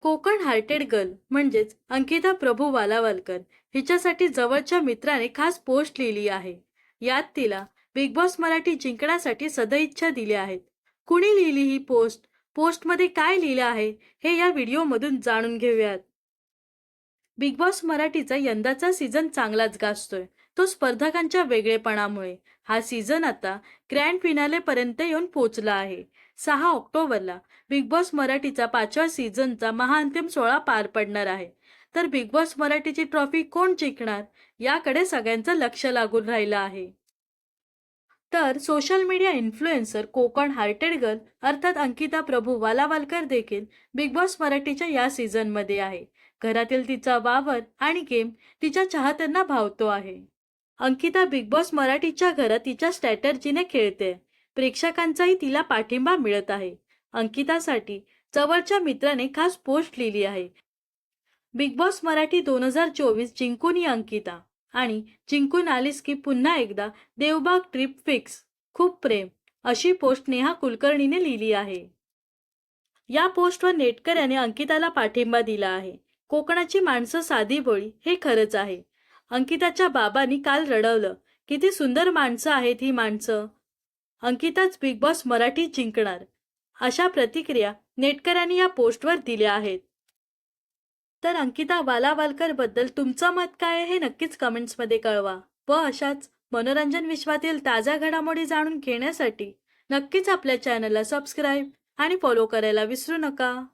Konkan hearted girl म्हणजेच अंकिता प्रभू वालावलकर हिच्यासाठी जवळच्या मित्राने खास पोस्ट लिहिली आहे. यात तिला बिग बॉस मराठी जिंकण्यासाठी सदैच्छा दिल्या आहेत. कुणी लिहिली ही पोस्ट? पोस्टमध्ये काय लिहिलं आहे? हे या व्हिडिओमधून जाणून घेऊयात. बिग बॉस मराठीचा यंदाचा सीझन चांगलाच गाजतोय. तो स्पर्धकांच्या वेगळेपणामुळे. हा सीझन आता ग्रँड फिनालेपर्यंत येऊन पोचला आहे. सहा ऑक्टोबरला बिग बॉस मराठीचा पाचव्या सीझनचा महाअंतिम सोहळा पार पडणार आहे. तर बिग बॉस मराठीची ट्रॉफी कोण जिंकणार? याकडे सगळ्यांचं लक्ष लागून राहिलं आहे. तर social media influencer Konkan hearted girl अर्थात अंकिता प्रभू वालावालकर देखील बिग बॉस मराठीच्या या सीझनमध्ये आहे. घरातील तिचा वावर आणि गेम तिच्या चाहत्यांना भावतो आहे. अंकिता बिग बॉस मराठीच्या घरात तिच्या स्ट्रॅटर्जीने खेळते. प्रेक्षकांचाही तिला पाठिंबा मिळत आहे. अंकितासाठी जवळच्या मित्राने खास पोस्ट लिहिली आहे. बिग बॉस मराठी दोन हजार चोवीस जिंकून ये अंकिता. आणि जिंकून आलीस की पुन्हा एकदा देवबाग ट्रिप फिक्स खूप प्रेम. अशी पोस्ट नेहा कुलकर्णीने लिहिली आहे. या पोस्टवर नेटकऱ्याने अंकिताला पाठिंबा दिला आहे. कोकणाची माणसं साधी बोळी हे खरंच आहे. अंकिताच्या बाबांनी काल रडवलं किती सुंदर माणसं आहेत ही माणसं. अंकिताच बिग बॉस मराठी जिंकणार. अशा प्रतिक्रिया नेटकऱ्यांनी या पोस्टवर दिल्या आहेत. तर अंकिता वालावालकरबद्दल तुमचं मत काय हे नक्कीच कमेंट्समध्ये कळवा. व अशाच मनोरंजन विश्वातील ताज्या घडामोडी जाणून घेण्यासाठी नक्कीच आपल्या चॅनलला सबस्क्राईब आणि फॉलो करायला विसरू नका.